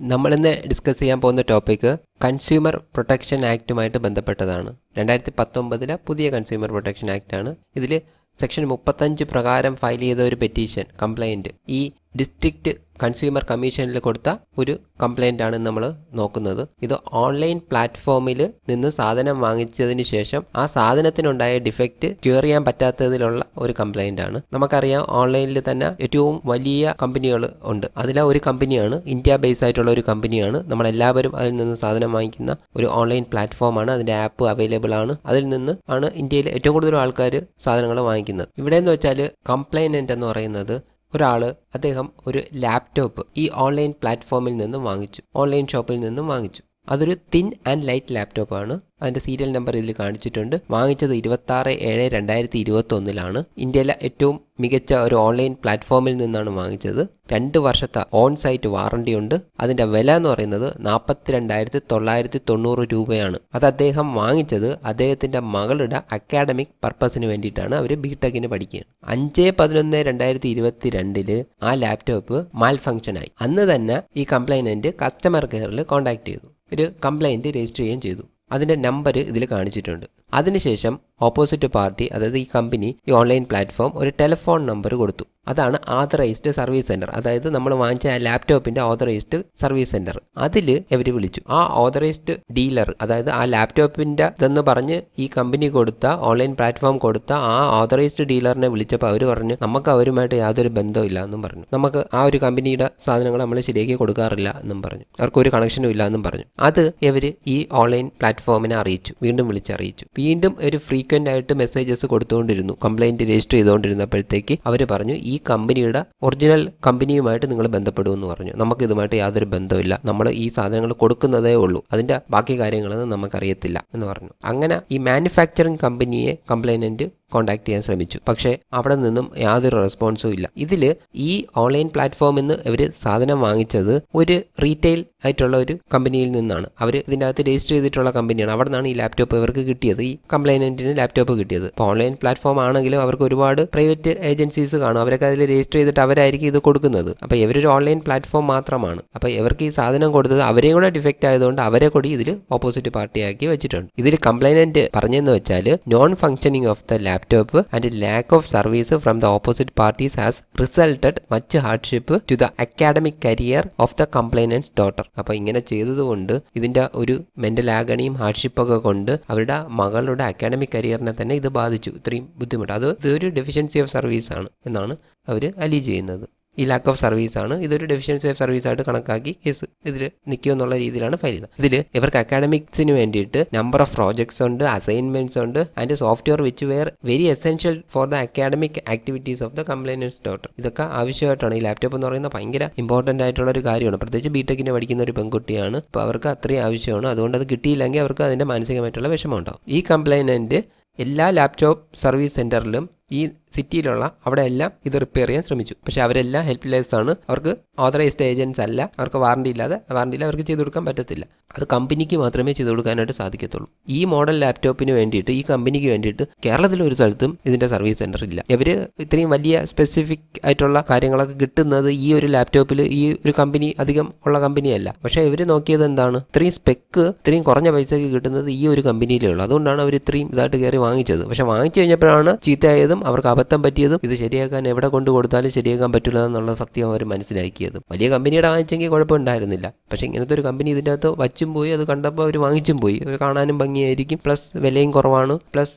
നമ്മളിന്ന് ഡിസ്കസ് ചെയ്യാൻ പോകുന്ന ടോപ്പിക്ക് കൺസ്യൂമർ പ്രൊട്ടക്ഷൻ ആക്റ്റുമായിട്ട് ബന്ധപ്പെട്ടതാണ്. രണ്ടായിരത്തി പത്തൊമ്പതിലെ പുതിയ കൺസ്യൂമർ പ്രൊട്ടക്ഷൻ ആക്റ്റാണ് ഇതിൽ സെക്ഷൻ മുപ്പത്തഞ്ച് പ്രകാരം ഫയൽ ചെയ്ത ഒരു പെറ്റീഷൻ കംപ്ലൈന്റ് ഈ ഡിസ്ട്രിക്റ്റ് കൺസ്യൂമർ കമ്മീഷനിൽ കൊടുത്ത ഒരു കംപ്ലൈന്റ് ആണ് നമ്മൾ നോക്കുന്നത്. ഇത് ഓൺലൈൻ പ്ലാറ്റ്ഫോമിൽ നിന്ന് സാധനം വാങ്ങിച്ചതിന് ശേഷം ആ സാധനത്തിനുണ്ടായ ഡിഫക്റ്റ് ക്യൂർ ചെയ്യാൻ പറ്റാത്തതിലുള്ള ഒരു കംപ്ലൈന്റ് ആണ്. നമുക്കറിയാം ഓൺലൈനിൽ തന്നെ ഏറ്റവും വലിയ കമ്പനികൾ ഉണ്ട്. അതിലെ ഒരു കമ്പനിയാണ് ഇന്ത്യ ബേസ് ആയിട്ടുള്ള ഒരു കമ്പനിയാണ് നമ്മളെല്ലാവരും അതിൽ നിന്ന് സാധനം വാങ്ങിക്കുന്ന ഒരു ഓൺലൈൻ പ്ലാറ്റ്ഫോമാണ് അതിന്റെ ആപ്പ് അവൈലബിൾ ആണ്. അതിൽ നിന്ന് ആണ് ഇന്ത്യയിൽ ഏറ്റവും കൂടുതൽ ആൾക്കാർ സാധനങ്ങൾ വാങ്ങിക്കുന്നത്. ഇവിടെ എന്ന് വെച്ചാൽ കംപ്ലൈനന്റ് എന്ന് പറയുന്നത് ഒരാൾ അദ്ദേഹം ഒരു ലാപ്ടോപ്പ് ഈ ഓൺലൈൻ പ്ലാറ്റ്ഫോമിൽ നിന്നും വാങ്ങിച്ചു. ഓൺലൈൻ ഷോപ്പിൽ നിന്നും വാങ്ങിച്ചു. അതൊരു തിൻ ആൻഡ് ലൈറ്റ് ലാപ്ടോപ്പ് ആണ്. അതിന്റെ സീരിയൽ നമ്പർ ഇതിൽ കാണിച്ചിട്ടുണ്ട്. വാങ്ങിച്ചത് ഇരുപത്താറ് ഏഴ് രണ്ടായിരത്തി ഇരുപത്തി ഒന്നിലാണ് ഇന്ത്യയിലെ ഏറ്റവും മികച്ച ഒരു ഓൺലൈൻ പ്ലാറ്റ്ഫോമിൽ നിന്നാണ് വാങ്ങിച്ചത്. രണ്ട് വർഷത്തെ ഓൺ സൈറ്റ് വാറണ്ടി ഉണ്ട്. അതിന്റെ വില എന്ന് പറയുന്നത് നാൽപ്പത്തി രണ്ടായിരത്തി തൊള്ളായിരത്തി തൊണ്ണൂറ് രൂപയാണ്. അത് അദ്ദേഹം വാങ്ങിച്ചത് അദ്ദേഹത്തിന്റെ മകളുടെ അക്കാഡമിക് പർപ്പസിന് വേണ്ടിയിട്ടാണ് അവർ ബി ടെക്കിന് പഠിക്കുക. അഞ്ച് പതിനൊന്ന് രണ്ടായിരത്തി ഇരുപത്തി രണ്ടിൽ ആ ലാപ്ടോപ്പ് മാൽ ഫങ്ഷനായി അന്ന് തന്നെ ഈ കംപ്ലൈനന്റ് കസ്റ്റമർ കെയറിൽ കോൺടാക്ട് ചെയ്തു. ഒരു കംപ്ലൈന്റ് രജിസ്റ്റർ ചെയ്യുകയും ചെയ്തു. അതിന്റെ നമ്പർ ഇതിൽ കാണിച്ചിട്ടുണ്ട്. അതിനുശേഷം ഓപ്പോസിറ്റ് പാർട്ടി അതായത് ഈ കമ്പനി ഈ ഓൺലൈൻ പ്ലാറ്റ്ഫോം ഒരു ടെലിഫോൺ നമ്പർ കൊടുത്തു. അതാണ് ഓതറൈസ്ഡ് സർവീസ് സെന്റർ അതായത് നമ്മൾ വാങ്ങിച്ച ആ ലാപ്ടോപ്പിന്റെ ഓതറൈസ്ഡ് സർവീസ് സെന്റർ അതിൽ ഇവർ വിളിച്ചു. ആ ഓതറൈസ്ഡ് ഡീലർ അതായത് ആ ലാപ്ടോപ്പിന്റെ ഇതെന്ന് പറഞ്ഞ് ഈ കമ്പനി കൊടുത്ത ഓൺലൈൻ പ്ലാറ്റ്ഫോം കൊടുത്ത ആ ഓതറൈസ്ഡ് ഡീലറിനെ വിളിച്ചപ്പോൾ അവർ പറഞ്ഞു നമുക്ക് അവരുമായിട്ട് യാതൊരു ബന്ധമില്ല എന്നും പറഞ്ഞു. നമുക്ക് ആ ഒരു കമ്പനിയുടെ സാധനങ്ങൾ നമ്മൾ ശരിയാക്കി കൊടുക്കാറില്ല എന്നും പറഞ്ഞു. അവർക്കൊരു കണക്ഷനും ഇല്ല എന്നും പറഞ്ഞു. അത് ഇവർ ഈ ഓൺലൈൻ പ്ലാറ്റ്ഫോമിനെ അറിയിച്ചു. വീണ്ടും വിളിച്ചറിയിച്ചു. വീണ്ടും ഒരു ഫ്രീക്വന്റ് ആയിട്ട് മെസ്സേജസ് കൊടുത്തുകൊണ്ടിരുന്നു. കംപ്ലൈന്റ് രജിസ്റ്റർ ചെയ്തുകൊണ്ടിരുന്നപ്പോഴത്തേക്ക് അവർ പറഞ്ഞു ഈ കമ്പനിയുടെ ഒറിജിനൽ കമ്പനിയുമായിട്ട് നിങ്ങൾ ബന്ധപ്പെടുമെന്ന് പറഞ്ഞു. നമുക്ക് ഇതുമായിട്ട് യാതൊരു ബന്ധമില്ല നമ്മൾ ഈ സാധനങ്ങൾ കൊടുക്കുന്നതേ ഉള്ളൂ. അതിന്റെ ബാക്കി കാര്യങ്ങളൊന്നും നമുക്കറിയത്തില്ല എന്ന് പറഞ്ഞു. അങ്ങനെ ഈ മാനുഫാക്ചറിങ് കമ്പനിയെ കംപ്ലൈനന്റ് കോൺടാക്ട് ചെയ്യാൻ ശ്രമിച്ചു. പക്ഷേ അവിടെ നിന്നും യാതൊരു റെസ്പോൺസും ഇല്ല. ഇതിൽ ഈ ഓൺലൈൻ പ്ലാറ്റ്ഫോമിൽ നിന്ന് ഇവർ സാധനം വാങ്ങിച്ചത് ഒരു റീറ്റെയിൽ ആയിട്ടുള്ള ഒരു കമ്പനിയിൽ നിന്നാണ്. അവർ ഇതിന്റെ അകത്ത് രജിസ്റ്റർ ചെയ്തിട്ടുള്ള കമ്പനിയാണ് അവിടെ നിന്നാണ് ഈ ലാപ്ടോപ്പ് ഇവർക്ക് കിട്ടിയത്. ഈ കംപ്ലൈനന്റിന് ലാപ്ടോപ്പ് കിട്ടിയത്. അപ്പോൾ ഓൺലൈൻ പ്ലാറ്റ്ഫോം ആണെങ്കിലും അവർക്ക് ഒരുപാട് പ്രൈവറ്റ് ഏജൻസീസ് കാണും. അവരൊക്കെ അതിൽ രജിസ്റ്റർ ചെയ്തിട്ട് അവരായിരിക്കും ഇത് കൊടുക്കുന്നത്. അപ്പോൾ ഇവരൊരു ഓൺലൈൻ പ്ലാറ്റ്ഫോം മാത്രമാണ്. അപ്പോൾ ഇവർക്ക് ഈ സാധനം കൊടുത്തത് അവരെയും കൂടെ ഡിഫക്റ്റ് ആയതുകൊണ്ട് അവരെ കൂടി ഇതിൽ ഓപ്പോസിറ്റ് പാർട്ടിയാക്കി വെച്ചിട്ടുണ്ട്. ഇതിൽ കംപ്ലൈനന്റ് പറഞ്ഞെന്ന് വെച്ചാൽ non functioning of the laptop and lack of service from the opposite parties has resulted much hardship to the academic career of the complainant's daughter അപ്പോൾ ഇങ്ങനെ ചെയ്തതുകൊണ്ട് ഇതിന്റെ ഒരു മെന്റൽ ആഗണിയും ഹാർഡ്ഷിപ്പൊക്കെ കൊണ്ട് അവരുടെ മകളുടെ അക്കാഡമിക് കരിയറിനെ തന്നെ ഇത് ബാധിച്ചു. ഇത്രയും ബുദ്ധിമുട്ട്. അത് ഇതൊരു ഡെഫിഷ്യൻസി ഓഫ് സർവീസ് ആണ് എന്നാണ് അവർ അലി ചെയ്യുന്നത്. ഈ ലാക്ക് ഓഫ് സർവീസ് ആണ്. ഇതൊരു ഡെഫിഷ്യൻസി ഓഫ് സർവീസ് ആയിട്ട് കണക്കാക്കി കേസ് ഇതിൽ നിൽക്കുക എന്നുള്ള രീതിയിലാണ് ഫയൽ ചെയ്യുന്നത്. ഇതിൽ ഇവർക്ക് അക്കാഡമിക്സിന് വേണ്ടിയിട്ട് നമ്പർ ഓഫ് പ്രോജക്ട്സ് ഉണ്ട് അസൈൻമെന്റ്സ് ഉണ്ട്. And software which were very essential for the academic activities of the complainant's daughter ഇതൊക്കെ ആവശ്യമായിട്ടാണ്. ഈ ലാപ്ടോപ്പ് എന്ന് പറയുന്നത് ഭയങ്കര ഇമ്പോർട്ടന്റ് ആയിട്ടുള്ള ഒരു കാര്യമാണ്. പ്രത്യേകിച്ച് ബിടെക്കിനെ പഠിക്കുന്ന ഒരു പെൺകുട്ടിയാണ്. അപ്പോൾ അവർക്ക് അത്രയും ആവശ്യമാണ്. അതുകൊണ്ട് അത് കിട്ടിയില്ലെങ്കിൽ അവർക്ക് അതിന്റെ മാനസികമായിട്ടുള്ള വിഷമം ഉണ്ടാവും. ഈ കംപ്ലൈനന്റ് എല്ലാ ലാപ്ടോപ്പ് സർവീസ് സെന്ററിലും ഈ സിറ്റിയിലുള്ള അവിടെ എല്ലാം ഇത് റിപ്പയർ ചെയ്യാൻ ശ്രമിച്ചു. പക്ഷേ അവരെല്ലാം ഹെൽപ്ലെസ് ആണ്. അവർക്ക് ഓതറൈസ്ഡ് ഏജൻസ് അല്ല. അവർക്ക് വാറണ്ടി ഇല്ലാതെ വാറണ്ടി ഇല്ല അവർക്ക് ചെയ്തു കൊടുക്കാൻ പറ്റത്തില്ല. അത് കമ്പനിക്ക് മാത്രമേ ചെയ്തു കൊടുക്കാനായിട്ട് സാധിക്കത്തുള്ളൂ. ഈ മോഡൽ ലാപ്ടോപ്പിന് വേണ്ടിയിട്ട് ഈ കമ്പനിക്ക് വേണ്ടിയിട്ട് കേരളത്തിൽ ഒരു സ്ഥലത്തും ഇതിന്റെ സർവീസ് സെന്റർ ഇല്ല. ഇവർ ഇത്രയും വലിയ സ്പെസിഫിക് ആയിട്ടുള്ള കാര്യങ്ങളൊക്കെ കിട്ടുന്നത് ഈ ഒരു ലാപ്ടോപ്പിൽ ഈ ഒരു കമ്പനി അധികം ഉള്ള കമ്പനിയല്ല പക്ഷേ ഇവർ നോക്കിയത് എന്താണ്? ഇത്രയും സ്പെക്ക് ഇത്രയും കുറഞ്ഞ പൈസയ്ക്ക് കിട്ടുന്നത് ഈ ഒരു കമ്പനിയിലേ ഉള്ളൂ. അതുകൊണ്ടാണ് അവർ ഇത്രയും ഇതായിട്ട് കയറി വാങ്ങിച്ചത്. പക്ഷേ വാങ്ങിച്ചു കഴിഞ്ഞപ്പോഴാണ് ചീത്തയായതും അവർക്ക് അബദ്ധം പറ്റിയതും ഇത് ശരിയാക്കാൻ എവിടെ കൊണ്ടു കൊടുത്താലും ശരിയാക്കാൻ പറ്റില്ല എന്നുള്ള സത്യം അവർ മനസ്സിലാക്കിയതും. വലിയ കമ്പനിയുടെ വാങ്ങിച്ചെങ്കിൽ കുഴപ്പമുണ്ടായിരുന്നില്ല. പക്ഷേ ഇങ്ങനത്തെ ഒരു കമ്പനി ഇതിന്റെ അകത്ത് വച്ചും പോയി അത് കണ്ടപ്പോൾ അവർ വാങ്ങിച്ചും പോയി. കാണാനും ഭംഗിയായിരിക്കും. പ്ലസ് വിലയും കുറവാണ്. പ്ലസ്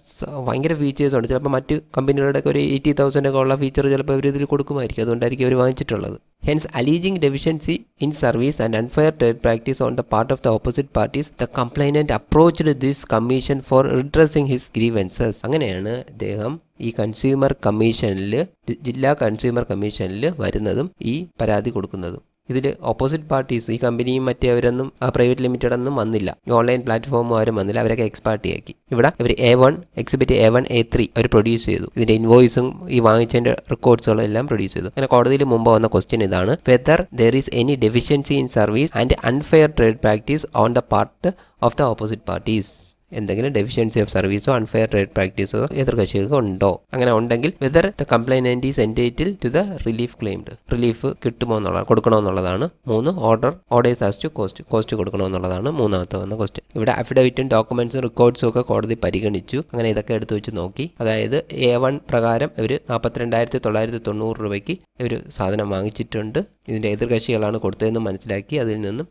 ഭയങ്കര ഫീച്ചേഴ്സ് ഉണ്ട്. ചിലപ്പോൾ മറ്റ് കമ്പനികളുടെ ഒരു എയ്റ്റി തൗസൻഡ് ഒക്കെ ഉള്ള ഫീച്ചർ ചിലപ്പോൾ അവർ ഇതിൽ കൊടുക്കുമായിരിക്കും. അതുകൊണ്ടായിരിക്കും അവർ വാങ്ങിച്ചിട്ടുള്ളത്. Hence alleging deficiency in service and unfair trade practice on the part of the opposite parties the complainant approached this commission for redressing his grievances അങ്ങനെയാണ് അദ്ദേഹം ഈ കൺസ്യൂമർ കമ്മീഷനിൽ ജില്ലാ കൺസ്യൂമർ കമ്മീഷനിൽ വരുന്നതും ഈ പരാതി കൊടുക്കുന്നതും. ഇതിൽ ഓപ്പോസിറ്റ് പാർട്ടീസ് ഈ കമ്പനിയും മറ്റേ അവരൊന്നും ആ പ്രൈവറ്റ് ലിമിറ്റഡ് ഒന്നും വന്നില്ല. ഓൺലൈൻ പ്ലാറ്റ്ഫോമും ആരും വന്നില്ല. അവരൊക്കെ എക്സ്പാർട്ടിയാക്കി ഇവിടെ ഇവർ A one exhibit A one A three our produce ചെയ്തു. ഇതിന്റെ ഇൻവോയ്സും ഈ വാങ്ങിച്ചതിന്റെ റെക്കോർഡ്സുകളും എല്ലാം പ്രൊഡ്യൂസ് ചെയ്തു. അങ്ങനെ കോടതിയിൽ മുമ്പ് വന്ന ക്വസ്റ്റ്യൻ ഇതാണ് whether there is any deficiency in service and unfair trade practice on the part of the opposite parties എന്തെങ്കിലും ഡെഫിഷ്യൻസി ഓഫ് സർവീസോ അൺഫെയർ ട്രേഡ് പ്രാക്ടീസോ എതിർകക്ഷികൾക്ക് ഉണ്ടോ? അങ്ങനെ ഉണ്ടെങ്കിൽ whether the complaint is entitle to the relief claimed relief കിട്ടുമോ എന്നുള്ള കൊടുക്കണോ എന്നുള്ളതാണ് മൂന്ന്. Order orders as to cost cost കൊടുക്കണോ എന്നുള്ളതാണ് മൂന്നാമത്തെ വന്ന ക്വസ്റ്റ്യൻ ഇവിടെ അഫിഡവിറ്റും ഡോക്യുമെന്റ്സും റെക്കോർഡ്സും ഒക്കെ കോടതി പരിഗണിച്ചു. അങ്ങനെ ഇതൊക്കെ എടുത്തു വെച്ച് നോക്കി. അതായത് എ വൺ പ്രകാരം ഇവർ നാൽപ്പത്തിരണ്ടായിരത്തി തൊള്ളായിരത്തി തൊണ്ണൂറ് രൂപയ്ക്ക് ഇവർ സാധനം വാങ്ങിച്ചിട്ടുണ്ട്. ഇതിന്റെ എതിർകക്ഷികളാണ് കൊടുത്തതെന്ന് മനസ്സിലാക്കി അതിൽ നിന്നും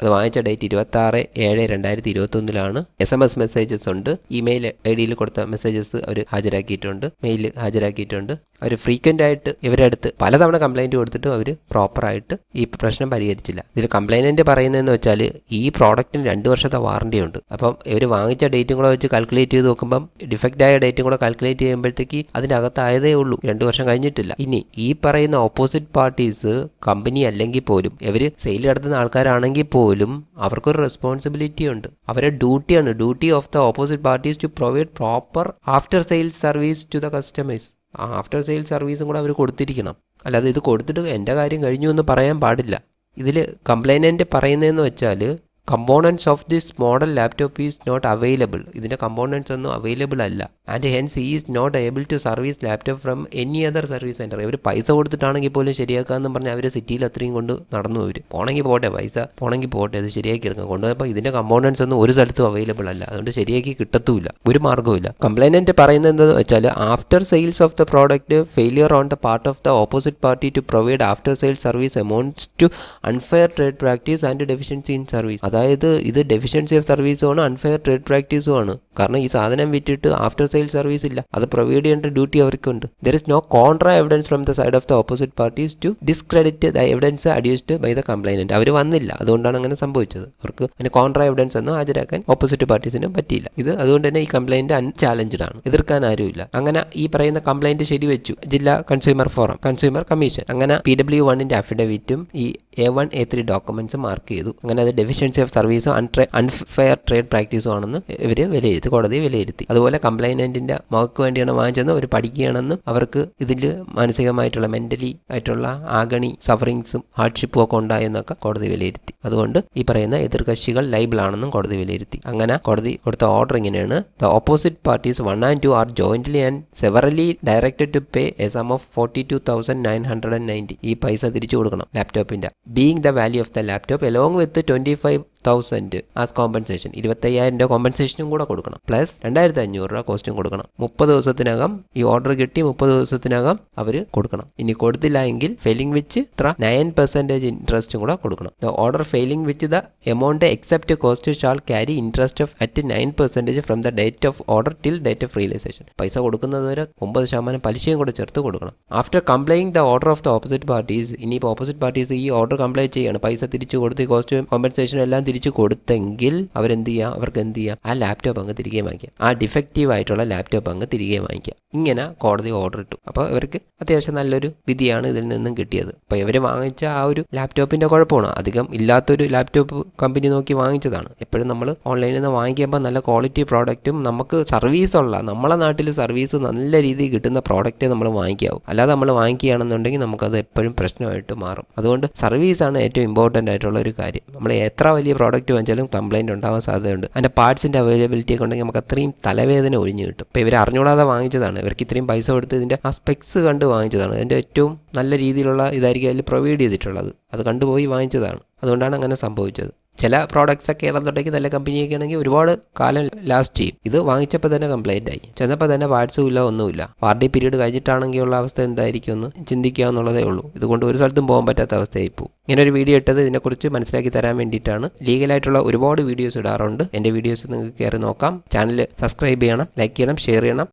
അത് വാങ്ങിച്ച ഡേറ്റ് ഇരുപത്തി ആറ് ഏഴ് രണ്ടായിരത്തി ഇരുപത്തൊന്നിലാണ് എസ് എം എസ് മെസ്സേജസ് ഉണ്ട്. ഇമെയിൽ ഐ ഡിയിൽ കൊടുത്ത മെസ്സേജസ് അവർ ഹാജരാക്കിയിട്ടുണ്ട്. മെയിൽ ഹാജരാക്കിയിട്ടുണ്ട്. അവർ ഫ്രീക്വന്റ് ആയിട്ട് ഇവരുടെ അടുത്ത് പലതവണ കംപ്ലൈന്റ് കൊടുത്തിട്ടും അവർ പ്രോപ്പറായിട്ട് ഈ പ്രശ്നം പരിഹരിച്ചില്ല. ഇതിൽ കംപ്ലൈനന്റ് പറയുന്നതെന്ന് വെച്ചാൽ ഈ പ്രോഡക്റ്റിന് രണ്ട് വർഷത്തെ വാറണ്ടി ഉണ്ട്. അപ്പം ഇവർ വാങ്ങിച്ച ഡേറ്റും കൂടെ വെച്ച് കാൽക്കുലേറ്റ് ചെയ്ത് നോക്കുമ്പം ഡിഫക്റ്റ് ആയ ഡേറ്റും കൂടെ കാൽക്കുലേറ്റ് ചെയ്യുമ്പോഴത്തേക്ക് അതിനകത്തായതേ ഉള്ളൂ. രണ്ട് വർഷം കഴിഞ്ഞിട്ടില്ല. ഇനി ഈ പറയുന്ന ഓപ്പോസിറ്റ് പാർട്ടീസ് കമ്പനി അല്ലെങ്കിൽ പോലും ഇവർ സെയിൽ നടത്തുന്ന ആൾക്കാരാണെങ്കിൽ പോലും അവർക്കൊരു റെസ്പോൺസിബിലിറ്റി ഉണ്ട്. അവരുടെ ഡ്യൂട്ടിയാണ് duty of the opposite parties to provide proper after sales service to the customers after sale സർവീസും കൂടെ അവർ കൊടുത്തിരിക്കണം. അല്ലാതെ ഇത് കൊടുത്തിട്ട് എന്റെ കാര്യം കഴിഞ്ഞു എന്ന് പറയാൻ പാടില്ല. ഇതിൽ കംപ്ലൈനന്റ് പറയുന്നതെന്ന് വെച്ചാൽ components of this model laptop is not available ഇതിന്റെ കമ്പോണൻസ് ഒന്നും അവൈലബിൾ അല്ല. And hence is not able to service laptop from any other service centre ഇവർ പൈസ കൊടുത്തിട്ടാണെങ്കിൽ പോലും ശരിയാക്കാമെന്ന് പറഞ്ഞാൽ അവർ സിറ്റിയിൽ അത്രയും കൊണ്ട് നടന്നു അവർ പോണെങ്കിൽ പോട്ടെ പൈസ പോണെങ്കിൽ പോട്ടെ അത് ശരിയാക്കി എടുക്കാം. കൊണ്ടുപോയപ്പോൾ ഇതിന്റെ കമ്പോണൻസ് ഒന്നും ഒരു സ്ഥലത്തും അവൈലബിൾ അല്ല. അതുകൊണ്ട് ശരിയാക്കി കിട്ടത്തുമില്ല. ഒരു മാർഗവുമില്ല കംപ്ലൈനന്റ് പറയുന്നത് എന്താണെന്ന് വെച്ചാൽ after sales of the product failure on the part of the opposite party to provide after sale service amounts to unfair trade practice and deficiency in service അതായത് ഇത് ഡെഫിഷ്യൻസി ഓഫ് സർവീസും ആണ് അൺഫെയർ ട്രേഡ് പ്രാക്ടീസും ആണ് കാരണം ഈ സാധനം വിറ്റിട്ട് after sale service ഇല്ല. അത് പ്രൊവൈഡ് ചെയ്യേണ്ട ഡ്യൂട്ടി അവർക്കുണ്ട്. There is no contra evidence from the side of the opposite parties to discredit the evidence adduced by the complainant അവർ വന്നില്ല. അതുകൊണ്ടാണ് അങ്ങനെ സംഭവിച്ചത്. അവർക്ക് അതിന് കോൺട്രാ എവിഡൻസ് ഒന്നും ഹാജരാക്കാൻ ഓപ്പോസിറ്റ് പാർട്ടീസിന് പറ്റിയില്ല. ഇത് അതുകൊണ്ട് തന്നെ ഈ കംപ്ലൈന്റ് അൺചാലഞ്ച്ഡ് ആണ്. എതിർക്കാൻ ആരുമില്ല. അങ്ങനെ ഈ പറയുന്ന കംപ്ലൈന്റ് ശരിവെച്ചു. ജില്ലാ കൺസ്യൂമർ ഫോറം കൺസ്യൂമർ കമ്മീഷൻ അങ്ങനെ പി ഡബ്ല്യു വണ്ണിന്റെ അഫിഡവിറ്റും ഈ A one A three documents mark ചെയ്തു. അങ്ങനെ അത് ഡെഫിഷ്യൻസി ഓഫ് സർവീസും അൺഫെയർ ട്രേഡ് പ്രാക്ടീസും ആണെന്ന് ഇവർ വിലയിരുത്തി കോടതി വിലയിരുത്തി. അതുപോലെ കംപ്ലൈനന്റിന്റെ മകൾക്ക് വേണ്ടിയാണ് വാങ്ങിച്ചതെന്ന് അവർ പഠിക്കുകയാണെന്നും അവർക്ക് ഇതിൽ മാനസികമായിട്ടുള്ള മെന്റലി ആയിട്ടുള്ള ആഗണി സഫറിങ്സും ഹാർഡ്ഷിപ്പും ഒക്കെ ഉണ്ടായെന്നൊക്കെ കോടതി വിലയിരുത്തി. അതുകൊണ്ട് ഈ പറയുന്ന എതിർകക്ഷികൾ ലൈബിൾ ആണെന്നും കോടതി വിലയിരുത്തി. അങ്ങനെ കോടതി കൊടുത്ത ഓർഡർ ഇങ്ങനെയാണ്. The opposite parties one and two are jointly and severally directed to pay a sum of forty two thousand nine hundred and ninety ഈ പൈസ തിരിച്ചു കൊടുക്കണം ലാപ്ടോപ്പിന്റെ being the value of the laptop along with twenty five thousand as compensation ഇരുപത്തയ്യായിരം രൂപ കോമ്പൻസേഷനും കൂടെ കൊടുക്കണം. Plus രണ്ടായിരത്തി അഞ്ഞൂറ് രൂപ കോസ്റ്റും കൊടുക്കണം. മുപ്പത് ദിവസത്തിനകം ഈ ഓർഡർ കിട്ടി മുപ്പത് ദിവസത്തിനകം അവർ കൊടുക്കണം. ഇനി കൊടുത്തില്ല എങ്കിൽ ഫെയിലിംഗ് വിച്ച് ഇത്ര നയൻ പെർസെന്റേജ് ഇൻട്രസ്റ്റും കൂടെ കൊടുക്കണം. Order failing which the amount except cost shall carry interest of at nine percentage from the date of order till date of realisation പൈസ കൊടുക്കുന്നത് വരെ ഒമ്പത് ശതമാനം പലിശയും കൂടെ ചേർത്ത് കൊടുക്കണം. After complying the order of the opposite parties ഇനിയിപ്പോൾ ഓപ്പോസിറ്റ് പാർട്ടീസ് ഈ ഓർഡർ കംപ്ലൈന്റ് ചെയ്യാണ്. പൈസ തിരിച്ചു കൊടുത്ത് കോസ്റ്റ് കോമ്പൻസേഷൻ എല്ലാം തിരിച്ചു കൊടുത്തെങ്കിൽ അവരെന്ത് ചെയ്യുക അവർക്ക് എന്ത് ചെയ്യുക ആ ലാപ്ടോപ്പ് അങ്ങ് തിരികെ വാങ്ങിക്കുക ആ ഡിഫക്റ്റീവ് ആയിട്ടുള്ള ലാപ്ടോപ്പ് അങ്ങ് തിരികെ വാങ്ങിക്കുക ഇങ്ങനെ കോടതി ഓർഡർ ഇട്ടു. അപ്പോൾ ഇവർക്ക് അത്യാവശ്യം നല്ലൊരു വിധിയാണ് ഇതിൽ നിന്നും കിട്ടിയത്. അപ്പോൾ ഇവർ വാങ്ങിച്ച ആ ഒരു ലാപ്ടോപ്പിന്റെ കുഴപ്പമാണ്. അധികം ഇല്ലാത്തൊരു ലാപ്ടോപ്പ് കമ്പനി നോക്കി വാങ്ങിച്ചതാണ്. എപ്പോഴും നമ്മൾ ഓൺലൈനിൽ നിന്ന് വാങ്ങിക്കുമ്പോൾ നല്ല ക്വാളിറ്റി പ്രോഡക്റ്റും നമുക്ക് സർവീസ് ഉള്ള നമ്മളെ നാട്ടിൽ സർവീസ് നല്ല രീതിയിൽ കിട്ടുന്ന പ്രോഡക്റ്റ് നമ്മൾ വാങ്ങിക്കാവും. അല്ലാതെ നമ്മൾ വാങ്ങിക്കുകയാണെന്നുണ്ടെങ്കിൽ നമുക്കത് എപ്പോഴും പ്രശ്നമായിട്ട് മാറും. അതുകൊണ്ട് സർവീസാണ് ഏറ്റവും ഇമ്പോർട്ടന്റ് ആയിട്ടുള്ള ഒരു കാര്യം. നമ്മൾ എത്ര വലിയ പ്രോഡക്റ്റ് വാങ്ങിച്ചാലും കംപ്ലൈന്റ് ഉണ്ടാവാൻ സാധ്യതയുണ്ട്. അതിന്റെ പാർട്സിന്റെ അവൈലബിലിറ്റി ഒക്കെ ഉണ്ടെങ്കിൽ നമുക്ക് അത്രയും തലവേദന ഒഴിഞ്ഞു കിട്ടും. ഇപ്പോൾ ഇവർ അറിഞ്ഞുകൂടാതെ വാങ്ങിച്ചതാണ്. ഇവർക്ക് ഇത്രയും പൈസ കൊടുത്ത് ഇതിന്റെ ആ സ്പെക്സ് കണ്ട് വാങ്ങിച്ചതാണ്. അതിന്റെ ഏറ്റവും നല്ല രീതിയിലുള്ള ഇതായിരിക്കും അതിൽ പ്രൊവൈഡ് ചെയ്തിട്ടുള്ളത്. അത് കണ്ടുപോയി വാങ്ങിച്ചതാണ്. അതുകൊണ്ടാണ് അങ്ങനെ സംഭവിച്ചത്. ചില പ്രോഡക്ട്സ് ഒക്കെ ആണെന്നുണ്ടെങ്കിൽ നല്ല കമ്പനിയൊക്കെ ആണെങ്കിൽ ഒരുപാട് കാലം ലാസ്റ്റ് ചെയ്യും. ഇത് വാങ്ങിച്ചപ്പോൾ തന്നെ കംപ്ലൈന്റ് ആയി. ചെന്നപ്പോൾ തന്നെ പാർട്സും ഇല്ല ഒന്നുമില്ല വാറണ്ടി പീരീഡ് കഴിഞ്ഞിട്ടാണെങ്കിൽ ഉള്ള അവസ്ഥ എന്തായിരിക്കും എന്ന് ചിന്തിക്കുക എന്നുള്ളതേ ഉള്ളൂ. ഇതുകൊണ്ട് ഒരു സ്ഥലത്തും പോകാൻ പറ്റാത്ത അവസ്ഥയായി പോകും ഇങ്ങനെ ഒരു വീഡിയോ ഇട്ടത് ഇതിനെക്കുറിച്ച് മനസ്സിലാക്കി തരാൻ വേണ്ടിയിട്ടാണ്. ലീഗലായിട്ടുള്ള ഒരുപാട് വീഡിയോസ് ഇടാറുണ്ട്. എന്റെ വീഡിയോസ് നിങ്ങൾക്ക് കയറി നോക്കാം. ചാനൽ സബ്സ്ക്രൈബ് ചെയ്യണം ലൈക്ക് ചെയ്യണം ഷെയർ ചെയ്യണം.